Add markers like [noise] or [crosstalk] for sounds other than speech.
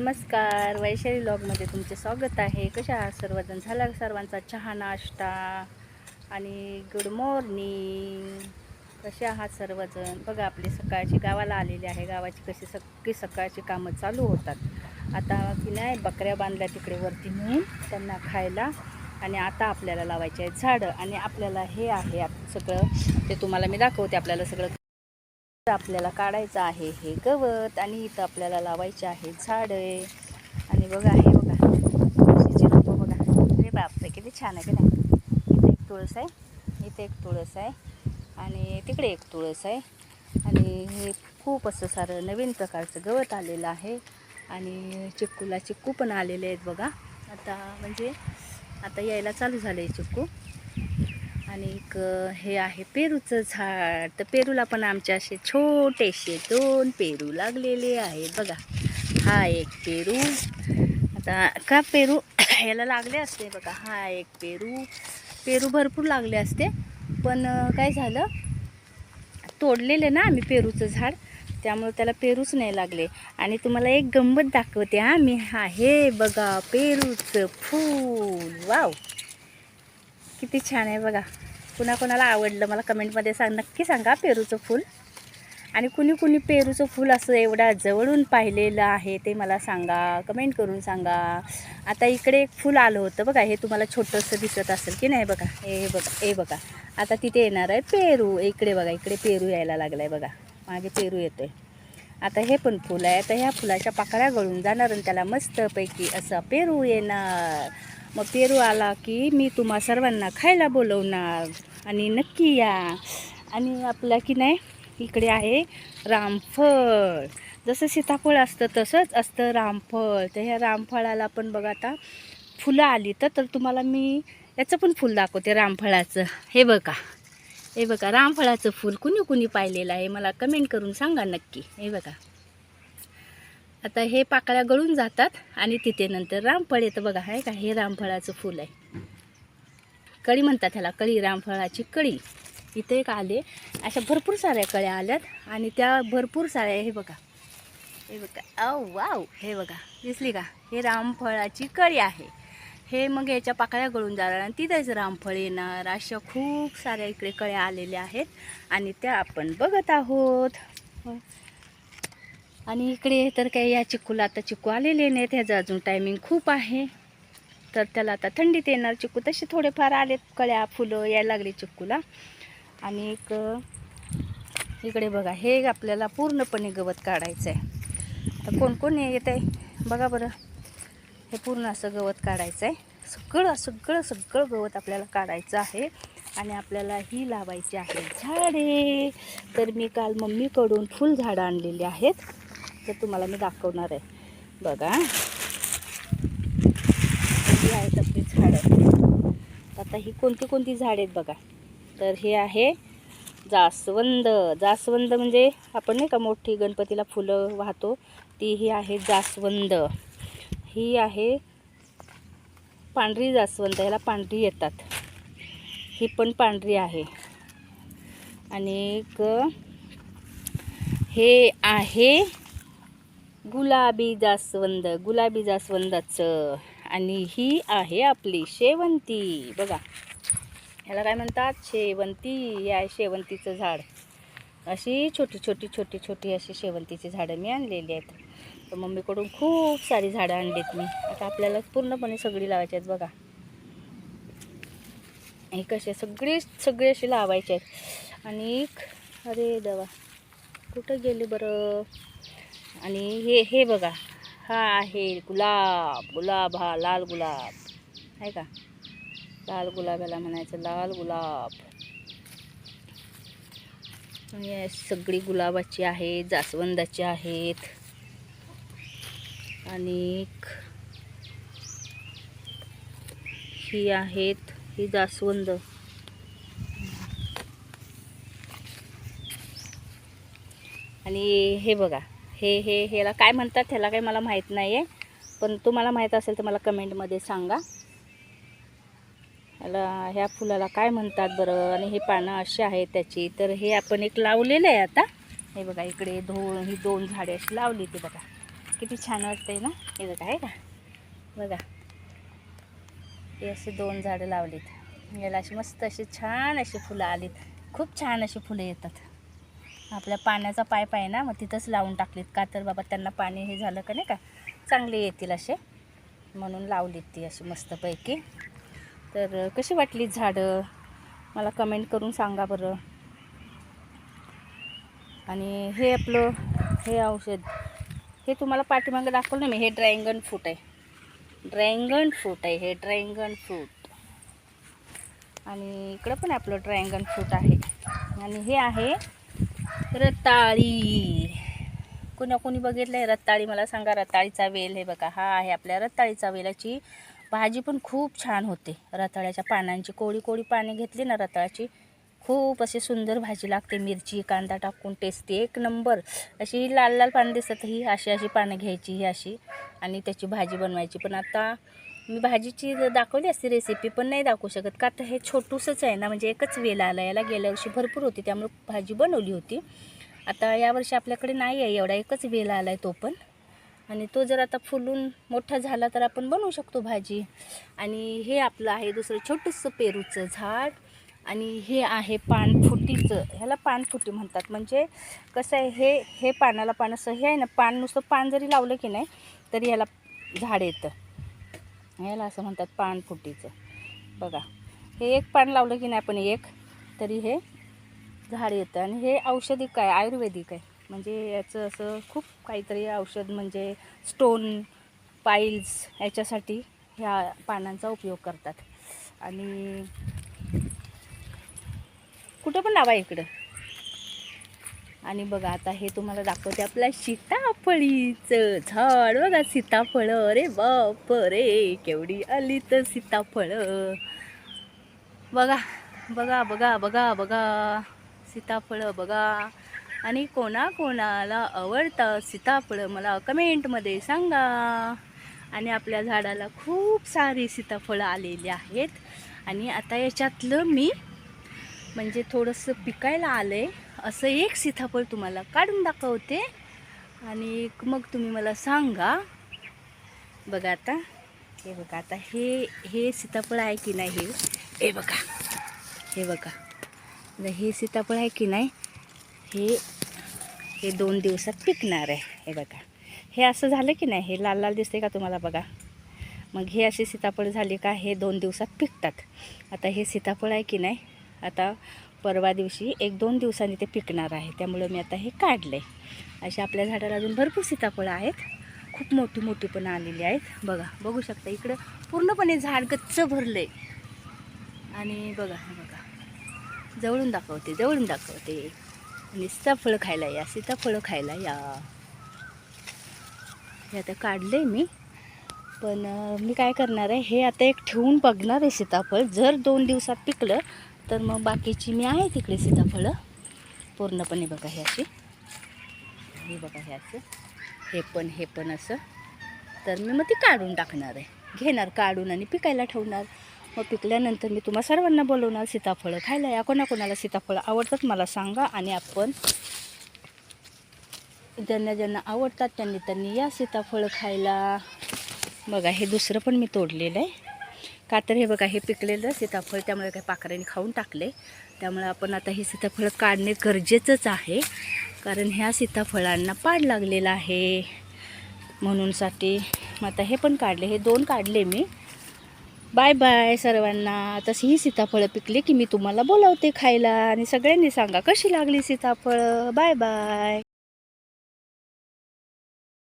नमस्कार वैशाली लॉगमध्ये तुमचे स्वागत आहे. कशा आहात सर्वजण? झाला सर्वांचा चहा नाश्ता? आणि गुड मॉर्निंग कसे आहात सर्वजण? बघा आपली सकाळची गावाला आलेली आहे. गावाची कशी सगळी सकाळची कामं चालू होतात. आता की नाही बकऱ्या बांधल्या तिकडे वरती नेऊन त्यांना खायला. आणि आता आपल्याला लावायचे आहेत झाडं. आणि आपल्याला हे आहे आप- सगळं ते तुम्हाला मी दाखवते. आपल्याला सगळं आपल्याला काढायचं आहे हे गवत आणि इथं आपल्याला लावायचे आहे झाडे. आणि बघा हे बघा. तुळशीची रोपं बघा अरे बापरे किती छान आहे की नाही? इथे एक तुळस आहे इथे एक तुळस आहे आणि तिकडे एक तुळस आहे. आणि हे खूप असं सारं नवीन प्रकारचं गवत आलेलं आहे. आणि चिक्कूला चिक्कू पण आलेले आहेत बघा. आता म्हणजे आता यायला चालू झालं आहे चिक्कू. आणि एक हे आहे पेरूचं झाड. तर पेरूला पण आमचे असे छोटेसे दोन पेरू लागलेले आहेत. बघा हा एक पेरू. आता का पेरू [coughs] याला लागले असते बघा. हा एक पेरू. पेरू भरपूर लागले असते. पण काय झालं? तोडलेले ना आम्ही पेरूचं झाड. त्यामुळे त्याला पेरूच नाही लागले. आणि तुम्हाला एक गंमत दाखवते हा. मी हा हे बघा पेरूचं फूल. वाव. किती छान आहे बघा. कुणाकुणाला आवडलं मला कमेंटमध्ये सांग नक्की सांगा पेरूचं फूल. आणि कुणी कुणी पेरूचं फूल असं एवढा जवळून पाहिलेलं आहे ते मला सांगा कमेंट करून सांगा. आता इकडे एक फूल आलं होतं बघा हे तुम्हाला छोटंसं दिसत असेल की नाही बघा. हे हे बघा हे बघा. आता तिथे येणार आहे पेरू. इकडे बघा इकडे पेरू यायला लागला आहे बघा. मागे पेरू येतो आहे आता हे पण फुल आहे. आता ह्या फुलाच्या पाकळ्या गळून जाणार आणि त्याला मस्तपैकी असं पेरू येणार. मग पेरू आला की मी तुम्हा सर्वांना खायला बोलवणार. आणि नक्की या. आणि आपला की नाही इकडे आहे रामफळ. जसं सीताफळ असतं तसंच असतं रामफळ. तर ह्या रामफळाला पण बघा आता फुलं आली तर तर तुम्हाला मी याचं पण फुल दाखवते रामफळाचं. हे बघा. हे बघा रामफळाचं फूल कुणी कुणी पाहिलेलं आहे? मला कमेंट करून सांगा नक्की. हे बघा. आता हे पाकळ्या गळून जातात आणि तिथे नंतर रामफळ येतं. बघा आहे का? हे रामफळाचं फूल आहे. कळी म्हणतात ह्याला कळी रामफळाची कळी. इथे एक आले. अशा भरपूर साऱ्या कळ्या आल्यात आणि त्या भरपूर साऱ्या हे बघा. हे बघा. अव वाव. हे बघा. दिसली का? हे रामफळाची कळी आहे. हे मग याच्या पाकळ्या गळून जाणार आणि तिथेच रामफळ येणार. अशा खूप साऱ्या इकडे कळ्या आलेल्या आहेत आणि त्या आपण बघत आहोत. आणि इकडे तर काही या चिक्कूला आता चिक्कू आलेले नाहीत. ह्याचं अजून टायमिंग खूप आहे. तर त्याला आता थंडीत येणार चिक्कू तसे थोडेफार आलेत कळ्या फुलं यायला लागले चिक्कूला आणि एक इकडे बघा हे आपल्याला पूर्णपणे गवत काढायचं आहे तर कोण कोण येत आहे? बघा बरं. हे पूर्ण असं गवत काढायचं आहे सगळं सगळं सगळं गवत आपल्याला काढायचं आहे. आणि आपल्याला ही लावायची आहे झाडे. तर मी काल मम्मीकडून फुलझाडं आणलेली आहेत. तर तुम्हाला मी दाखवणार आहे. बघा. ही आहेत आपली झाडं. आता ही कोणती कोणती झाडं आहेत बघा. तर हे आहे जास्वंद. जास्वंद म्हणजे आपण नाही का मोठी गणपतीला फुलं वाहतो. ती ही आहे जास्वंद. ही आहे पांढरी जास्वंद. ह्याला पांढरी येतात. ही पण पांढरी आहे. आणि हे आहे गुलाबी जास्वंद गुलाबी जास्वंदाचं. आणि ही आहे आपली शेवंती. बघा ह्याला काय म्हणतात? शेवंती. या आहे शेवंतीचं झाड. अशी छोटी छोटी छोटी छोटी अशी शेवंतीची झाडं मी आणलेली आहेत. तर मम्मीकडून खूप सारी झाडं आणलीत मी. आता आपल्याला पूर्णपणे सगळी लावायची आहेत बघा. हे कसे सगळी सगळी अशी लावायचे आहेत. आणि अरे दवा कुठं गेले बरं? आणि हे हे बघा. हा आहे गुलाब. गुलाब हा लाल गुलाब. आहे का? लाल गुलाबाला म्हणायचं लाल गुलाब. सगळी गुलाबाची आहेत जास्वंदाची आहेत. आणि ही आहेत ही जास्वंद. आणि हे बघा. हे हे ह्याला काय म्हणतात ह्याला काही मला माहीत नाही आहे पण तुम्हाला माहीत असेल तर मला कमेंटमध्ये सांगा. ह्याला ह्या फुलाला काय म्हणतात बरं? आणि हे पानं अशी आहेत त्याची. तर हे आपण एक लावलेलं आहे आता. हे बघा इकडे दोन ही दोन झाडे अशी लावली ती बघा. किती छान वाटतंय ना? हे बघा आहे का? बघा. हे असे दोन झाडं लावलीत. याला अशी मस्त अशी छान अशी फुलं आलीत. खूप छान अशी फुलं येतात. आपल्या पाण्याचा पाईप आहे ना मग तिथंच लावून टाकलीत. का तर बाबा त्यांना पाणी हे झालं का नाही का? चांगले येतील असे. म्हणून लावलीत ती अशी मस्तपैकी. तर कशी वाटली झाडं? मला कमेंट करून सांगा बरं. आणि हे आपलं हे औषध हे तुम्हाला पाठीमागं दाखवलं ना मी हे ड्रॅगन फ्रूट आहे. ड्रॅगन फ्रूट आहे हे ड्रॅगन फ्रूट. आणि इकडं पण आपलं ड्रॅगन फ्रूट आहे. आणि हे आहे रताळी. कुणा कोणी बघितलं आहे रताळी मला सांगा रताळीचा वेल हे बघा. हा आहे आपल्या रताळीचा वेलाची भाजी पण खूप छान होते. रताळ्याच्या पानांची कोळी कोळी पाने घेतली ना रताळ्याची खूप अशी सुंदर भाजी लागते. मिरची कांदा टाकून टेस्टी. एक नंबर. अशी लाल लाल पानं दिसतात ही अशी अशी पानं घ्यायची ही अशी. आणि त्याची भाजी बनवायची. पण आता मी भाजीची दाखवली असती रेसिपी पण नाही दाखवू शकत. का तर हे छोटूसंच आहे ना म्हणजे एकच वेल आला. याला गेल्या वर्षी भरपूर होती त्यामुळे भाजी बनवली होती. आता यावर्षी आपल्याकडे नाही आहे एवढा एकच वेल आला आहे तो पण. आणि तो जर आता फुलून मोठा झाला तर आपण बनवू शकतो भाजी. आणि हे आपलं आहे दुसरं छोटंसं पेरूचं झाड. आणि हे आहे पानफुटीचं ह्याला पानफुटी म्हणतात. म्हणजे कसं आहे हे हे पानाला पान असं हे आहे ना पान नुसतं पान जरी लावलं की नाही तरी ह्याला झाड येतं. याला असं म्हणतात पानफुटीचं बघा हे एक पान लावलं की नाही आपण एक तरी हे झाड येतं. आणि हे औषधिक आहे आयुर्वेदिक आहे. म्हणजे याचं असं खूप काहीतरी औषध म्हणजे स्टोन पाईल्स याच्यासाठी ह्या पानांचा उपयोग करतात. आणि कुठं पण लावा इकडं. आणि बघा आता हे तुम्हाला दाखवते आपल्या सीताफळीचं झाड. बघा सीताफळं. अरे बाप रे केवढी आली तर सीताफळं. बघा बघा बघा बघा बघा सीताफळं बघा. आणि कोणा कोणाला आवडतं सीताफळं मला कमेंटमध्ये सांगा. आणि आपल्या झाडाला खूप सारी सीताफळं आलेली आहेत. आणि आता याच्यातलं मी म्हणजे थोडंसं पिकायला आलं आहे असं एक सीताफळ तुम्हाला काढून दाखवते. आणि मग तुम्ही मला सांगा. बघा आता. हे बघा आता हे हे सीताफळ आहे की नाही हे? हे बघा. हे बघा. हे सीताफळ आहे की नाही? हे हे दोन दिवसात पिकणार आहे. हे बघा. हे असं झालं की नाही? हे लाल लाल दिसते का तुम्हाला बघा? मग हे असे सीताफळ झाले का? हे दोन दिवसात पिकतात. आता हे सीताफळ आहे की नाही? आता परवा दिवशी एक दोन दिवसांनी ते पिकणार आहे. त्यामुळं मी आता हे काढलं आहे अशा आपल्या झाडाला अजून भरपूर सीताफळं आहेत. खूप मोठी मोठी पण आलेली आहेत. बघा बघू शकता इकडं पूर्णपणे झाड गच्च भरलं आहे आणि बघा बघा. जवळून दाखवते जवळून दाखवते. आणि सीताफळं खायला या सीताफळं खायला या. हे आता काढलं आहे मी. पण मी काय करणार आहे हे आता एक ठेवून बघणार आहे सीताफळ. जर दोन दिवसात पिकलं तर मग बाकीची मी आहे तिकडे सीताफळं. पूर्णपणे बघा हे अशी. हे बघा हे असं. हे पण हे पण असं. तर मी मग ती काढून टाकणार आहे. घेणार काढून आणि पिकायला ठेवणार. मग पिकल्यानंतर मी तुम्हा सर्वांना बोलवणार सीताफळं खायला. या कोणाकोणाला सीताफळं आवडतात मला सांगा आणि आपण ज्यांना ज्यांना आवडतात त्यांनी त्यांनी या सीताफळं खायला. बघा हे दुसरं पण मी तोडलेलं आहे. का तर हे बघा हे पिकलेलं सीताफळ त्यामुळे काही पाखरांनी खाऊन टाकले. त्यामुळे आपण आता हे सीताफळं काढणे गरजेचंच आहे. कारण ह्या सीताफळांना पाड लागलेला आहे. म्हणूनसाठी मग आता हे पण काढले. हे दोन काढले मी. बाय बाय सर्वांना. तशी ही सीताफळं पिकली की मी तुम्हाला बोलावते खायला. आणि सगळ्यांनी सांगा कशी लागली सीताफळं? Bye bye.